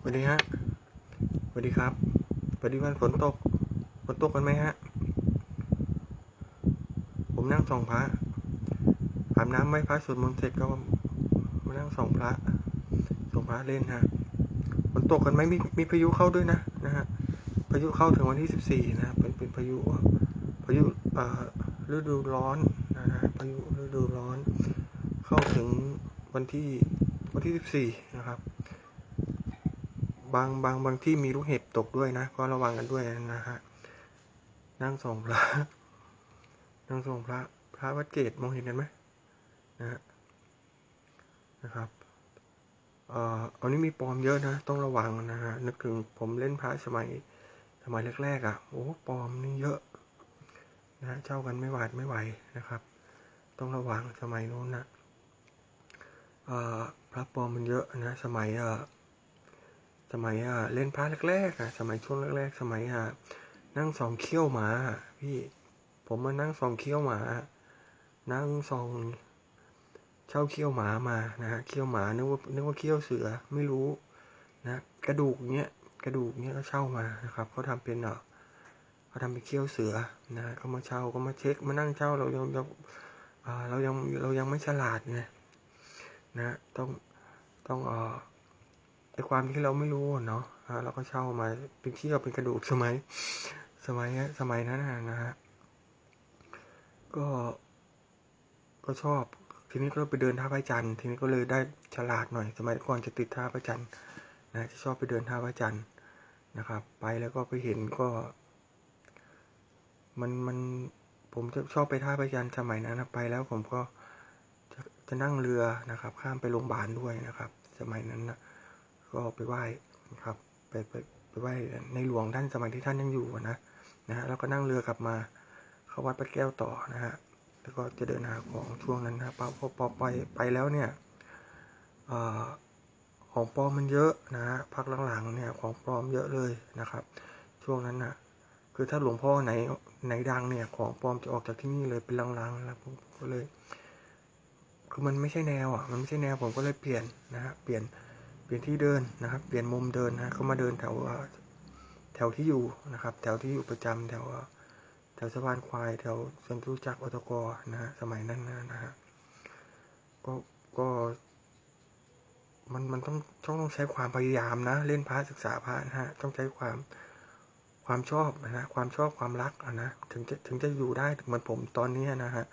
สวัสดีฮะสวัสดีครับสวัสดีวันฝนตกฝนตกกันไหมฮะ ผมนั่งส่องพระอาบน้ำไหว้พระสวดมนต์เสร็จก็มานั่งส่องพระส่องพระเล่นฮะฝนตกกันไหมมีมีพายุเข้าด้วยนะนะฮะพายุเข้าถึงวันที่สิบสี่นะเป็นเป็นพายุพายุเอ่อฤดูร้อนนะฮะพายุฤดูร้อน เข้าถึงวันที่วันที่สิบสี่นะครับ บางบางบางที่มีลูกเห็บตกด้วยนะ ก็ระวังกันด้วยนะฮะ นั่งส่องพระ นั่งส่องพระ พระวัดเกตมองเห็นกันไหมนะฮะนะครับเอ่ออันนี้มีปลอมเยอะนะ ต้องระวังนะฮะ นึกถึงผมเล่นพระสมัยสมัยแรกๆอะ่ะ โอ้ปลอมนี่เยอะนะเช่ากันไม่หวาดไม่ไหวนะครับ ต้องระวังสมัยโน้นนะเอ่อพระปลอมมันเยอะนะ สมัยเอ่อ สมัยอะเล่นพระแรกๆอะ สมัยช่วงแรกๆ สมัยอะนั่งสองเขี้ยวหมา พี่ผมมานั่งสองเขี้ยวหมา นั่งสองเช่าเขี้ยวหมามานะฮะเขี้ยวหมานึกว่านึกว่าเขี้ยวเสือไม่รู้นะกระดูกเนี้ยกระดูกเนี้ยก็เช่ามานะครับเขาทำเป็นเออเขาทำเป็นเขี้ยวเสือนะเขามาเช่าก็มาเช็คมานั่งเช่าเรายังยังอ่าเรายังเรายังไม่ฉลาดไงนะต้องต้องเออ ในความที่เราไม่รู้เนาะเราก็เช่ามาเป็นเขี้ยวเป็นกระดูกสมัย สมัยสมัยนั้นนะนะฮะก็ ก็ชอบ ทีนี้ก็ไปเดินท่าพระจันทร์ทีนี้ก็เลยได้ฉลาดหน่อย สมัยก่อนจะติดท่าพระจันทร์นะจะชอบไปเดินท่าพระจันทร์นะครับ ไปแล้วก็ไปเห็นก็ มันมันผมจะชอบไปท่าพระจันทร์สมัยนั้นนะไปแล้วผมก็จะจะนั่งเรือนะครับ ข้ามไปโรงพยาบาลด้วยนะครับ สมัยนั้นนะ ก็ไปไหว้นะครับไปไปไปไหว้ในหลวงท่านสมัยที่ท่านยังอยู่นะนะฮะแล้วก็นั่งเรือกลับมาเข้าวัดพระแก้วต่อนะฮะแล้วก็จะเดินหาของช่วงนั้นนะพอพอพอไปไปแล้วเนี่ยอของปลอมมันเยอะนะฮะพักหลังๆเนี่ยของปลอมเยอะเลยนะครับ ช่วงนั้นน่ะคือถ้าหลวงพ่อไหนไหนดังเนี่ย ของปลอมจะออกจากที่นี่เลยเป็นลังๆแล้วผมก็เลย คือมันไม่ใช่แนวอะมันไม่ใช่แนวผมก็เลยเปลี่ยนนะฮะเปลี่ยน เปลี่ยนที่เดินนะครับ เปลี่ยนมุมเดินนะเขามาเดินแถวแถวที่อยู่นะครับ แถวที่อยู่ประจำแถวแถวสะพานควายแถวเซ็นทรัลจักรอตกนะฮะสมัยนั้นนะฮะก็ก็มันมันต้องต้องต้องใช้ความพยายามนะ เล่นพระศึกษาพระนะฮะต้องใช้ความความชอบนะฮะความชอบความรักนะถึงจะถึงจะอยู่ได้เหมือนผมตอนนี้นะฮะ